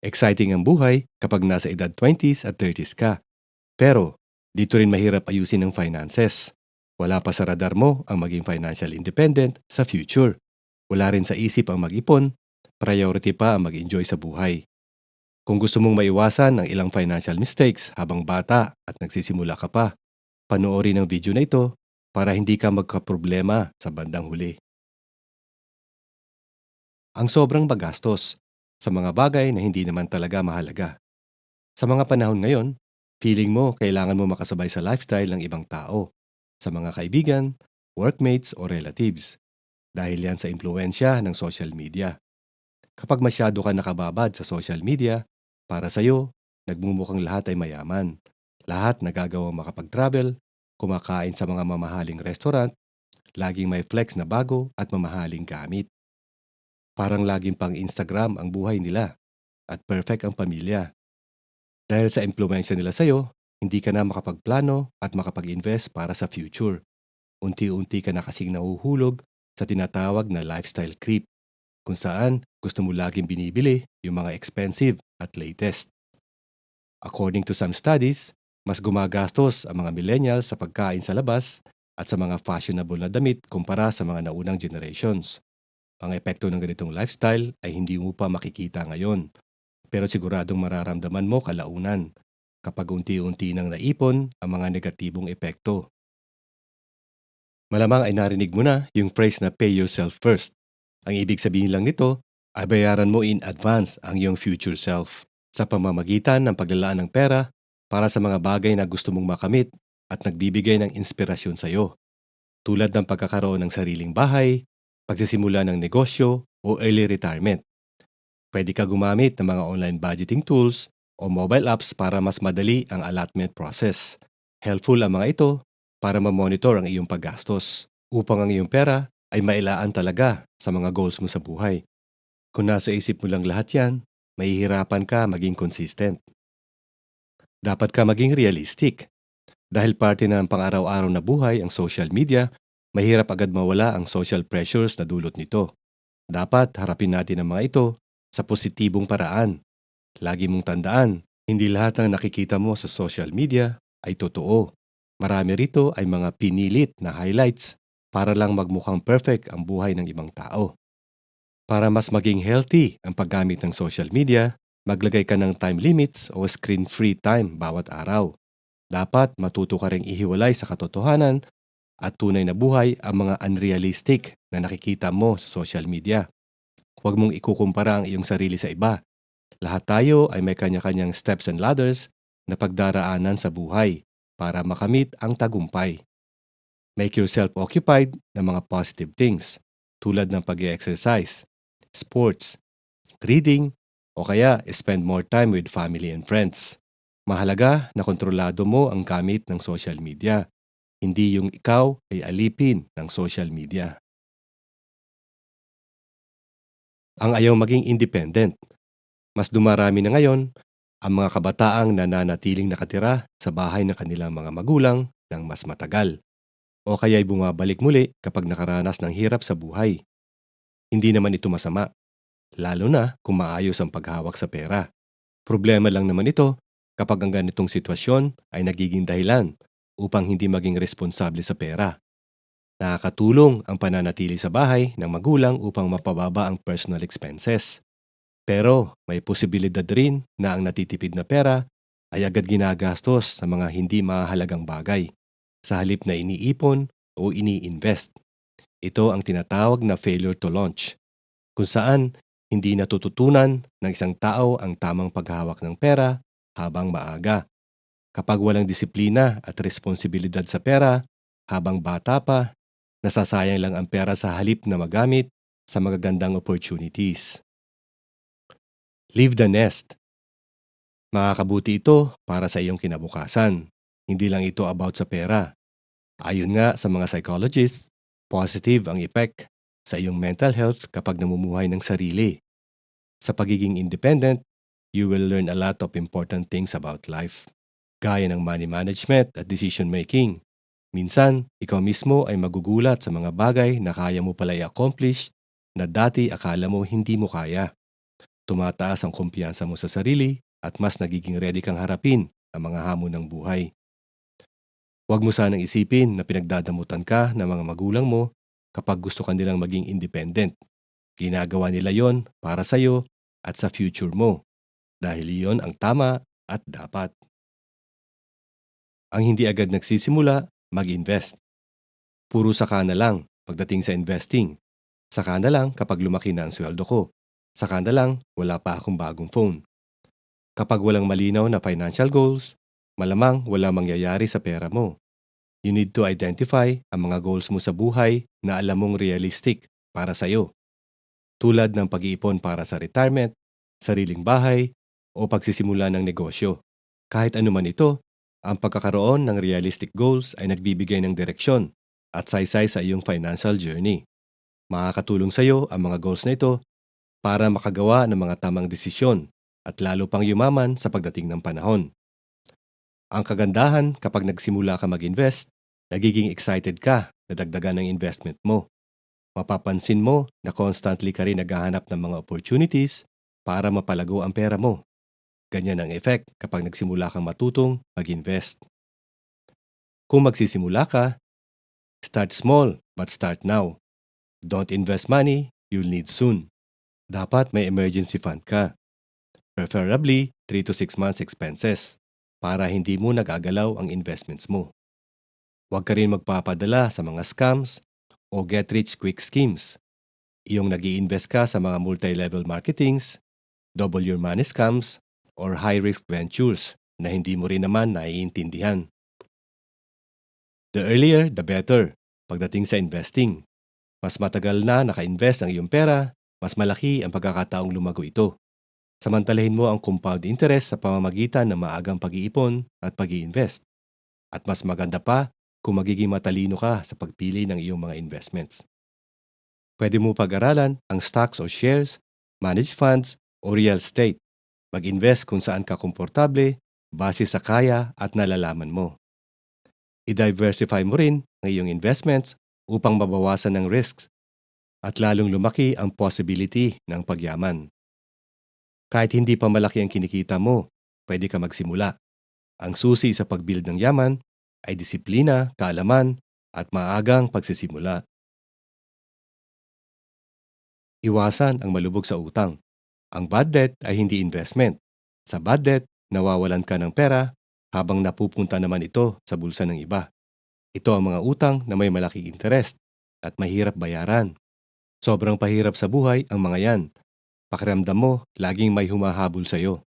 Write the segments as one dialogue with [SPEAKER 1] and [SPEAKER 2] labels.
[SPEAKER 1] Exciting ang buhay kapag nasa edad 20s at 30s ka. Pero, dito rin mahirap ayusin ang finances. Wala pa sa radar mo ang maging financial independent sa future. Wala rin sa isip ang mag-ipon, priority pa ang mag-enjoy sa buhay. Kung gusto mong maiwasan ang ilang financial mistakes habang bata at nagsisimula ka pa, panoorin ang video na ito para hindi ka magkaproblema sa bandang huli. Ang sobrang bagastos sa mga bagay na hindi naman talaga mahalaga. Sa mga panahon ngayon, feeling mo kailangan mo makasabay sa lifestyle ng ibang tao, sa mga kaibigan, workmates o relatives. Dahil yan sa impluensya ng social media. Kapag masyado ka nakababad sa social media, para sa'yo, nagmumukhang lahat ay mayaman. Lahat nagagawang makapag-travel, kumakain sa mga mamahaling restaurant, laging may flex na bago at mamahaling gamit. Parang laging pang Instagram ang buhay nila at perfect ang pamilya. Dahil sa impluensya nila sa'yo, hindi ka na makapagplano at makapag-invest para sa future. Unti-unti ka na kasing nahuhulog sa tinatawag na lifestyle creep, kung saan gusto mo laging binibili yung mga expensive at latest. According to some studies, mas gumagastos ang mga millennials sa pagkain sa labas at sa mga fashionable na damit kumpara sa mga naunang generations. Ang epekto ng ganitong lifestyle ay hindi mo pa makikita ngayon. Pero siguradong mararamdaman mo kalaunan kapag unti-unti nang naipon ang mga negatibong epekto. Malamang ay narinig mo na yung phrase na pay yourself first. Ang ibig sabihin lang nito ay bayaran mo in advance ang iyong future self sa pamamagitan ng paglalaan ng pera para sa mga bagay na gusto mong makamit at nagbibigay ng inspirasyon sa iyo. Tulad ng pagkakaroon ng sariling bahay, pagsisimula ng negosyo o early retirement. Pwede ka gumamit ng mga online budgeting tools o mobile apps para mas madali ang allotment process. Helpful ang mga ito para ma-monitor ang iyong paggastos upang ang iyong pera ay mailaan talaga sa mga goals mo sa buhay. Kung nasa isip mo lang lahat yan, mahihirapan ka maging consistent. Dapat ka maging realistic. Dahil parte na ng pang-araw-araw na buhay ang social media, mahirap agad mawala ang social pressures na dulot nito. Dapat harapin natin ang mga ito sa positibong paraan. Lagi mong tandaan, hindi lahat ng nakikita mo sa social media ay totoo. Marami rito ay mga pinilit na highlights para lang magmukhang perfect ang buhay ng ibang tao. Para mas maging healthy ang paggamit ng social media, maglagay ka ng time limits o screen-free time bawat araw. Dapat matuto ka ring ihiwalay sa katotohanan at tunay na buhay ang mga unrealistic na nakikita mo sa social media. Huwag mong ikukumpara ang iyong sarili sa iba. Lahat tayo ay may kanya-kanyang steps and ladders na pagdaraanan sa buhay para makamit ang tagumpay. Make yourself occupied ng mga positive things tulad ng pag exercise sports, reading, o kaya spend more time with family and friends. Mahalaga na kontrolado mo ang gamit ng social media, hindi yung ikaw ay alipin ng social media. Ang ayaw maging independent. Mas dumarami na ngayon ang mga kabataang nananatiling nakatira sa bahay ng kanilang mga magulang ng mas matagal o kaya'y bumabalik muli kapag nakaranas ng hirap sa buhay. Hindi naman ito masama, lalo na kung maayos ang paghawak sa pera. Problema lang naman ito kapag ang ganitong sitwasyon ay nagiging dahilan upang hindi maging responsable sa pera. Nakakatulong ang pananatili sa bahay ng magulang upang mapababa ang personal expenses. Pero may posibilidad rin na ang natitipid na pera ay agad ginagastos sa mga hindi mahalagang bagay sa halip na iniipon o ini-invest. Ito ang tinatawag na failure to launch, kung saan hindi natututunan ng isang tao ang tamang paghawak ng pera habang maaga. Kapag walang disiplina at responsibilidad sa pera, habang bata pa, nasasayang lang ang pera sa halip na magamit sa magagandang opportunities. Leave the nest. Makakabuti ito para sa iyong kinabukasan. Hindi lang ito about sa pera. Ayon nga sa mga psychologists, positive ang effect sa iyong mental health kapag namumuhay ng sarili. Sa pagiging independent, you will learn a lot of important things about life, gaya ng money management at decision making. Minsan, ikaw mismo ay magugulat sa mga bagay na kaya mo pala i-accomplish na dati akala mo hindi mo kaya. tumataas ang kumpiyansa mo sa sarili at mas nagiging ready kang harapin ang mga hamon ng buhay. Huwag mo sanang isipin na pinagdadamutan ka ng mga magulang mo kapag gusto ka nilang maging independent. Ginagawa nila yon para sa'yo at sa future mo dahil iyon ang tama at dapat. Ang hindi agad nagsisimula, mag-invest. Puro saka na lang pagdating sa investing. Saka na lang kapag lumaki na ang sweldo ko. Saka na lang wala pa akong bagong phone. Kapag walang malinaw na financial goals, malamang wala mangyayari sa pera mo. You need to identify ang mga goals mo sa buhay na alam mong realistic para sa'yo. Tulad ng pag-iipon para sa retirement, sariling bahay, o pagsisimula ng negosyo. Kahit anuman ito, ang pagkakaroon ng realistic goals ay nagbibigay ng direksyon at saysay sa iyong financial journey. Makakatulong sa iyo ang mga goals na ito para makagawa ng mga tamang desisyon at lalo pang yumaman sa pagdating ng panahon. Ang kagandahan kapag nagsimula ka mag-invest, nagiging excited ka na dagdagan ng investment mo. Mapapansin mo na constantly ka rin naghahanap ng mga opportunities para mapalago ang pera mo. Ganyan ang effect kapag nagsimula kang matutong mag-invest. Kung magsisimula ka, start small but start now. Don't invest money you'll need soon. Dapat may emergency fund ka. Preferably 3 to 6 months expenses para hindi mo nagagalaw ang investments mo. Huwag ka rin magpapadala sa mga scams o get-rich-quick schemes. Iyong nag invest ka sa mga multi-level marketings, double your money scams, or high-risk ventures na hindi mo rin naman naiintindihan. The earlier, the better pagdating sa investing. Mas matagal na naka-invest ang iyong pera, mas malaki ang pagkakataong lumago ito. Samantalahin mo ang compound interest sa pamamagitan ng maagang pag-iipon at pag invest At mas maganda pa kung magiging matalino ka sa pagpili ng iyong mga investments. Pwede mo pag-aralan ang stocks o shares, managed funds o real estate Mag-invest kung saan ka komportable base sa kaya at nalalaman mo. I-diversify mo rin ang iyong investments upang mabawasan ng risks at lalong lumaki ang possibility ng pagyaman. Kahit hindi pa malaki ang kinikita mo, pwede ka magsimula. Ang susi sa pagbuild ng yaman ay disiplina, kaalaman, at maagang pagsisimula. Iwasan ang malubog sa utang. Ang bad debt ay hindi investment. Sa bad debt, nawawalan ka ng pera habang napupunta naman ito sa bulsa ng iba. Ito ang mga utang na may malaking interest at mahirap bayaran. Sobrang pahirap sa buhay ang mga yan. Pakiramdam mo, laging may humahabol sa iyo.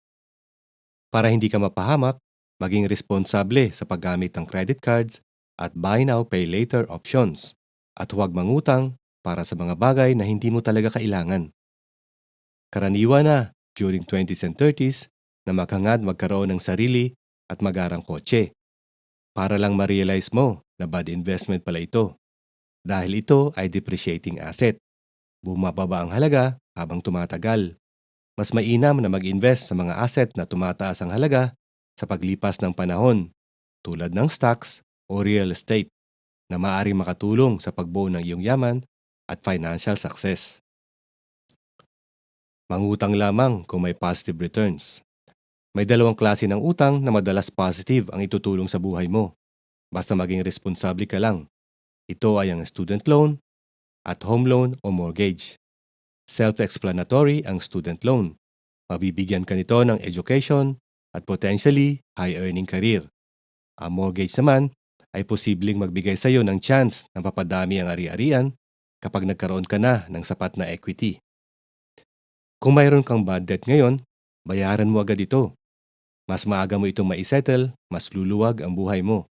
[SPEAKER 1] Para hindi ka mapahamak, maging responsable sa paggamit ng credit cards at buy now pay later options. At huwag mangutang para sa mga bagay na hindi mo talaga kailangan. Karaniwan na during 20s and 30s na maghangad magkaroon ng sarili at magarang kotse. Para lang ma-realize mo na bad investment pala ito. Dahil ito ay depreciating asset. Bumababa ang halaga habang tumatagal. Mas mainam na mag-invest sa mga asset na tumataas ang halaga sa paglipas ng panahon tulad ng stocks o real estate na maaaring makatulong sa pagbuo ng iyong yaman at financial success. Mangutang lamang kung may positive returns. May dalawang klase ng utang na madalas positive ang itutulong sa buhay mo. Basta maging responsable ka lang. Ito ay ang student loan at home loan o mortgage. Self-explanatory ang student loan. Mabibigyan ka nito ng education at potentially high-earning career. Ang mortgage naman ay posibleng magbigay sa iyo ng chance na papadami ang ari-arian kapag nagkaroon ka na ng sapat na equity. Kung mayroon kang bad debt ngayon, bayaran mo agad ito. Mas maaga mo itong maisettle, mas luluwag ang buhay mo.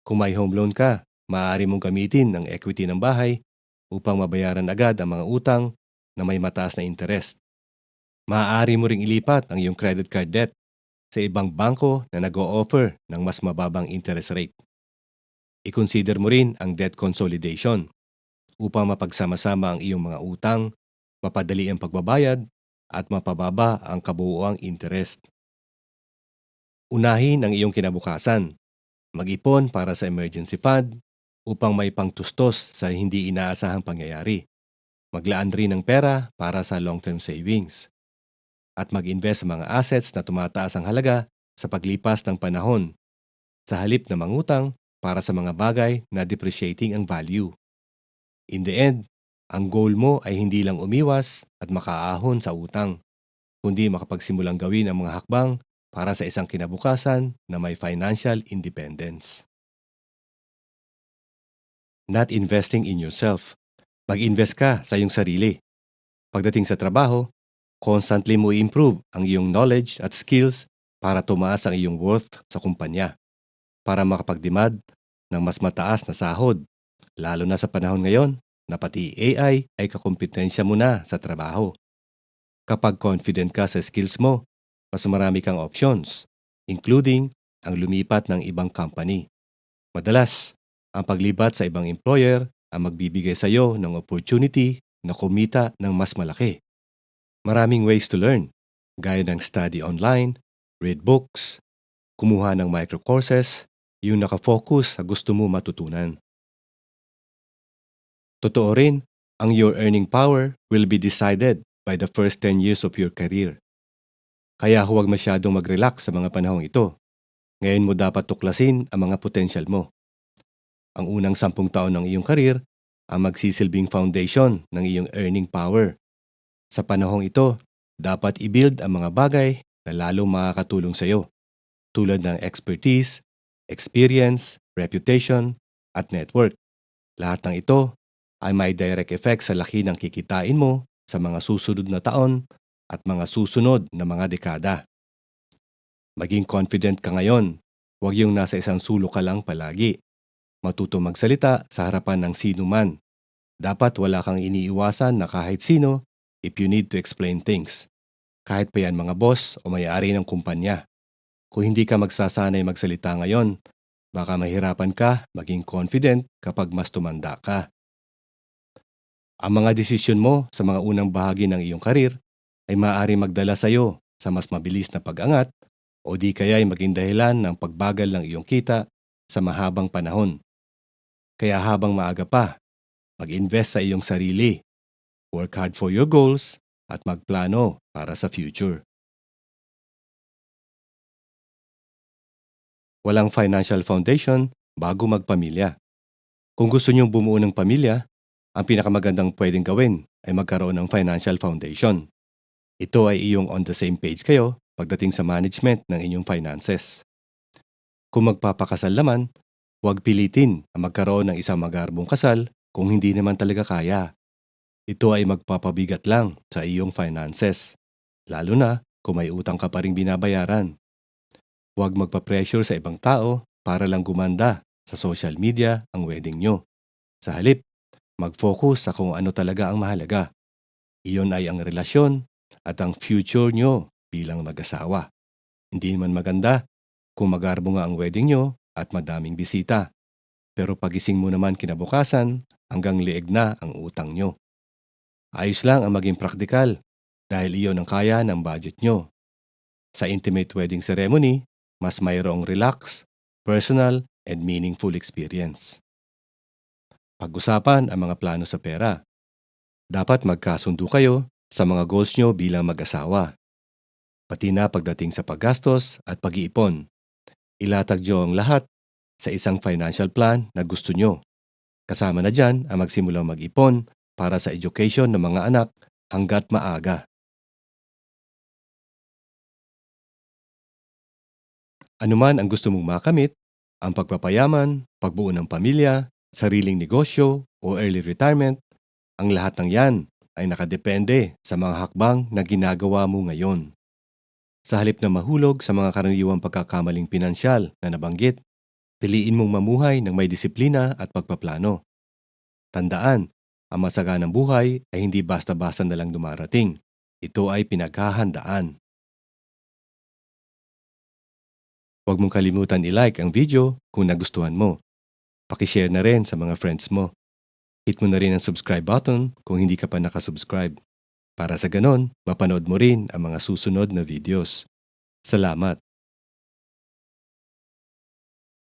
[SPEAKER 1] Kung may home loan ka, maaari mong gamitin ang equity ng bahay upang mabayaran agad ang mga utang na may mataas na interest. Maaari mo ring ilipat ang iyong credit card debt sa ibang bangko na nag-o-offer ng mas mababang interest rate. I-consider mo rin ang debt consolidation upang mapagsama-sama ang iyong mga utang mapadali ang pagbabayad, at mapababa ang kabuuang interest. Unahin ang iyong kinabukasan. Mag-ipon para sa emergency fund upang may pangtustos sa hindi inaasahang pangyayari. Maglaan rin ng pera para sa long-term savings. at mag-invest sa mga assets na tumataas ang halaga sa paglipas ng panahon sa halip na mangutang para sa mga bagay na depreciating ang value. In the end, ang goal mo ay hindi lang umiwas at makaahon sa utang, kundi makapagsimulang gawin ang mga hakbang para sa isang kinabukasan na may financial independence. Not investing in yourself. Mag-invest ka sa iyong sarili. Pagdating sa trabaho, constantly mo i-improve ang iyong knowledge at skills para tumaas ang iyong worth sa kumpanya. Para makapagdemand ng mas mataas na sahod, lalo na sa panahon ngayon na pati AI ay kakompetensya mo na sa trabaho. Kapag confident ka sa skills mo, mas marami kang options, including ang lumipat ng ibang company. Madalas, ang paglibat sa ibang employer ang magbibigay sa iyo ng opportunity na kumita ng mas malaki. Maraming ways to learn, gaya ng study online, read books, kumuha ng micro-courses, yung nakafocus sa gusto mo matutunan. Totoo rin, ang your earning power will be decided by the first 10 years of your career. Kaya huwag masyadong mag-relax sa mga panahong ito. Ngayon mo dapat tuklasin ang mga potensyal mo. Ang unang sampung taon ng iyong karir ang magsisilbing foundation ng iyong earning power. Sa panahong ito, dapat i-build ang mga bagay na lalong makakatulong sa iyo, tulad ng expertise, experience, reputation, at network. Lahat ng ito ay may direct effect sa laki ng kikitain mo sa mga susunod na taon at mga susunod na mga dekada. Maging confident ka ngayon, huwag yung nasa isang sulok ka lang palagi. Matuto magsalita sa harapan ng sino man. Dapat wala kang iniiwasan na kahit sino if you need to explain things. Kahit pa yan mga boss o may-ari ng kumpanya. Kung hindi ka magsasanay magsalita ngayon, baka mahirapan ka maging confident kapag mas tumanda ka. Ang mga desisyon mo sa mga unang bahagi ng iyong karir ay maaari magdala sa iyo sa mas mabilis na pag-angat o di kaya ay maging dahilan ng pagbagal ng iyong kita sa mahabang panahon. Kaya habang maaga pa, mag-invest sa iyong sarili, work hard for your goals, at magplano para sa future. Walang financial foundation bago magpamilya. Kung gusto niyong bumuo ng pamilya, ang pinakamagandang pwedeng gawin ay magkaroon ng financial foundation. Ito ay iyong on the same page kayo pagdating sa management ng inyong finances. Kung magpapakasal naman, huwag pilitin ang magkaroon ng isang magarbong kasal kung hindi naman talaga kaya. Ito ay magpapabigat lang sa iyong finances, lalo na kung may utang ka pa ring binabayaran. Huwag magpa-pressure sa ibang tao para lang gumanda sa social media ang wedding nyo. Sa halip, Mag-focus sa kung ano talaga ang mahalaga. Iyon ay ang relasyon at ang future nyo bilang mag-asawa. Hindi man maganda kung magarbo nga ang wedding nyo at madaming bisita. Pero pagising mo naman kinabukasan hanggang lieg na ang utang nyo. Ayos lang ang maging praktikal dahil iyon ang kaya ng budget nyo. Sa intimate wedding ceremony, mas mayroong relax, personal, and meaningful experience. Pag-usapan ang mga plano sa pera. Dapat magkasundo kayo sa mga goals nyo bilang mag-asawa. Pati na pagdating sa paggastos at pag-iipon. Ilatag nyo ang lahat sa isang financial plan na gusto nyo. Kasama na dyan ang magsimulang mag-ipon para sa education ng mga anak hanggat maaga. Anuman ang gusto mong makamit, ang pagpapayaman, pagbuo ng pamilya, sariling negosyo o early retirement, ang lahat ng yan ay nakadepende sa mga hakbang na ginagawa mo ngayon. Sa halip na mahulog sa mga karaniwang pagkakamaling pinansyal na nabanggit, piliin mong mamuhay ng may disiplina at pagpaplano. Tandaan, ang masaganang buhay ay hindi basta-basta na lang dumarating. Ito ay pinaghahandaan. Huwag mong kalimutan i-like ang video kung nagustuhan mo Pakishare na rin sa mga friends mo. Hit mo na rin ang subscribe button kung hindi ka pa nakasubscribe. Para sa ganon, mapanood mo rin ang mga susunod na videos. Salamat!